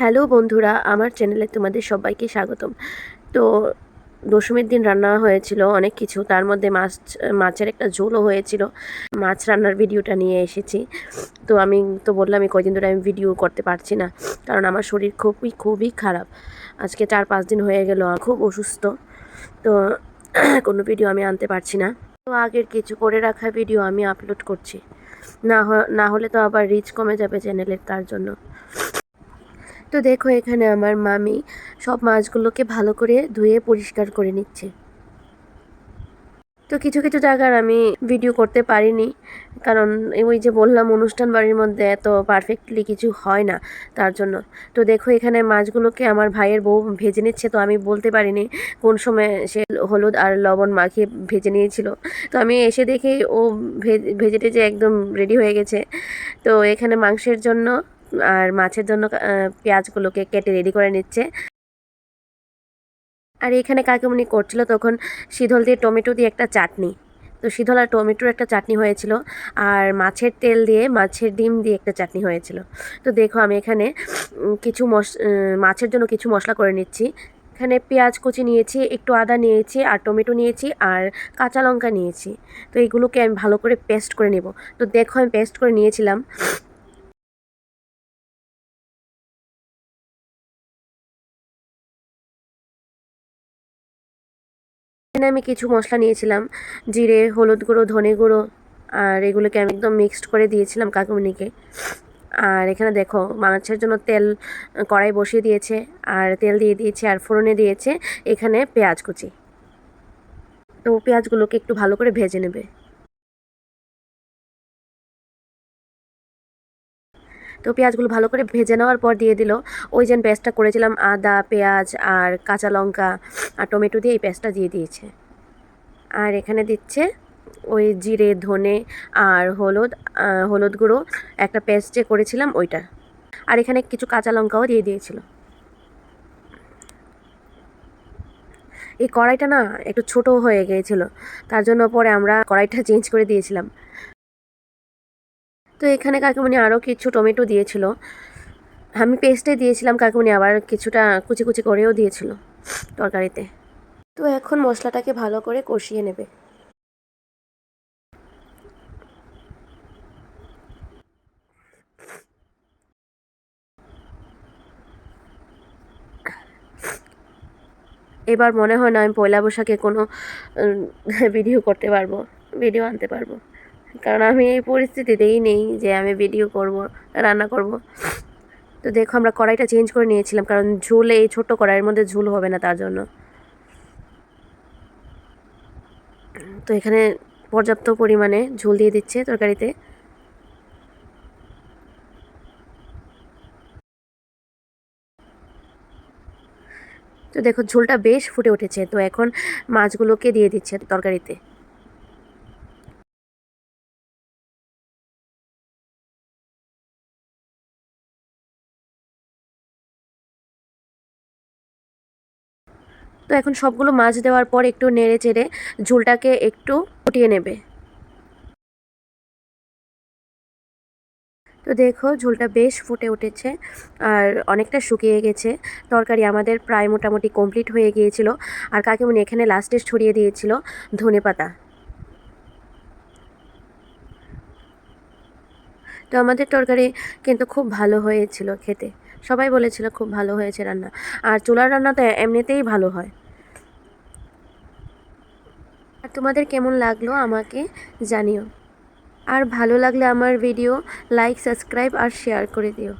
Hello বন্ধুরা, আমার চ্যানেলে তোমাদের সবাইকে স্বাগতম। তো দশমীর দিন রান্না হয়েছিল অনেক কিছু, তার মধ্যে মাছ, মাছের একটা ঝোলও হয়েছিল। মাছ রান্নার ভিডিওটা নিয়ে এসেছি। তো আমি তো বললাম, এই কয়দিন ধরে আমি ভিডিও করতে পারছি না, কারণ আমার শরীর খুবই খুবই খারাপ। আজকে চার, পাঁচ দিন হয়ে গেল খুব অসুস্থ। তো কোনো ভিডিও আমি আনতে পারছি না। তো আগের কিছু করে রাখা ভিডিও আমি আপলোড করছি। না না হলে তো আবার রিচ কমে যাবে চ্যানেলের, তার জন্য। তো দেখো এখানে আমার মামি সব মাছগুলোকে ভালো করে ধুয়ে পরিষ্কার করে নিচ্ছে। তো কিছু কিছু জায়গার আমি ভিডিও করতে পারিনি, কারণ ওই যে বললাম অনুষ্ঠান বাড়ির মধ্যে এত পারফেক্টলি কিছু হয় না তার জন্য। তো দেখো এখানে মাছগুলোকে আমার ভাইয়ের বউ ভেজে নিচ্ছে, তো আমি বলতে পারিনি কোন সময় সে হলুদ আর লবণ মাখিয়ে ভেজে নিয়েছিল। তো আমি এসে দেখি ও ভেজে টেজে একদম রেডি হয়ে গেছে। তো এখানে মাংসের জন্য আর মাছের জন্য পেঁয়াজগুলোকে কেটে রেডি করে নিচ্ছে। আর এখানে কাকিমুনি করছিল তখন শীতল দিয়ে টমেটো দিয়ে একটা চাটনি। তো শীতল আর টমেটোর একটা চাটনি হয়েছিল আর মাছের তেল দিয়ে, মাছের ডিম দিয়ে একটা চাটনি হয়েছিল। তো দেখো আমি এখানে কিছু মশ মাছের জন্য কিছু মশলা করে নিচ্ছি। এখানে পেঁয়াজ কুচি নিয়েছি, একটু আদা নিয়েছি, আর টমেটো নিয়েছি, আর কাঁচা লঙ্কা নিয়েছি। তো এইগুলোকে আমি ভালো করে পেস্ট করে নেব। তো দেখো আমি পেস্ট করে নিয়েছিলাম। আমি কিছু মশলা নিয়েছিলাম। জিরে, হলুদ গুঁড়ো, ধনে গুঁড়ো, আর এগুলোকে আমি একদম মিক্সড করে দিয়েছিলাম কাকুমনিকে। আর এখানে দেখো, মাছের জন্য তেল কড়াই বসিয়ে দিয়েছে, আর তেল দিয়ে দিয়েছে, আর ফোড়নে দিয়েছে এখানে পেঁয়াজ কুচি। তো পেঁয়াজগুলোকে একটু ভালো করে ভেজে নেবে। তো পেঁয়াজগুলো ভালো করে ভেজে নেওয়ার পর দিয়ে দিল। ওই যে পেস্টটা করেছিলাম আদা, পেঁয়াজ আর কাঁচা লঙ্কা আর টমেটো দিয়ে এই পেস্টটা দিয়ে দিয়েছে। আর এখানে দিচ্ছে ওই জিরে, ধনে আর হলুদ হলুদ গুঁড়ো। একটা পেস্ট যে করেছিলাম ওইটা। আর এখানে কিছু কাঁচা লঙ্কাও দিয়ে দিয়েছিল। এই কড়াইটা না একটু ছোট হয়ে গিয়েছিল। তার জন্য পরে আমরা কড়াইটা চেঞ্জ করে দিয়েছিলাম। তো এখানে কাকিমণি আরও কিছু টমেটো দিয়েছিল। আমি পেস্টে দিয়েছিলাম, কাকিমণি আবার কিছুটা কুচি কুচি করেও দিয়েছিল তরকারিতে। তো এখন মশলাটাকে ভালো করে কষিয়ে নেবে। এবার মনে হয় না আমি পয়লা বৈশাখে কোনো ভিডিও করতে পারব, ভিডিও আনতে পারব। কারণ আমি এই পরিস্থিতিতেই নেই যে আমি ভিডিও করব, রান্না করব। তো দেখো আমরা কড়াইটা চেঞ্জ করে নিয়েছিলাম, কারণ ঝোল এই ছোট্ট কড়াইয়ের মধ্যে ঝোল হবে না তার জন্য। তো এখানে পর্যাপ্ত পরিমাণে ঝোল দিয়ে দিচ্ছে তরকারিতে। তো দেখো ঝোলটা বেশ ফুটে উঠেছে, তো এখন মাছগুলোকে দিয়ে দিচ্ছে তরকারিতে। তো এখন সবগুলো মাছ দেওয়ার পর একটু নেড়ে চেড়ে ঝোলটাকে একটু ফুটিয়ে নেবে। তো দেখো ঝোলটা বেশ ফুটে উঠেছে আর অনেকটা শুকিয়ে গেছে। তরকারি আমাদের প্রায় মোটামুটি কমপ্লিট হয়ে গিয়েছিল আর কাকিমুনি এখানে লাস্টে ছড়িয়ে দিয়েছিল ধনে পাতা। তো আমাদের তরকারি কিন্তু খুব ভালো হয়েছিল খেতে। সবাই বলেছিল খুব ভালো হয়েছে রান্না। আর চুলার রান্না তো এমনিতেই ভালো হয়। আর তোমাদের কেমন লাগল আমাকে জানিও। আর ভালো লাগলে আমার ভিডিও লাইক, সাবস্ক্রাইব আর শেয়ার করে দিও।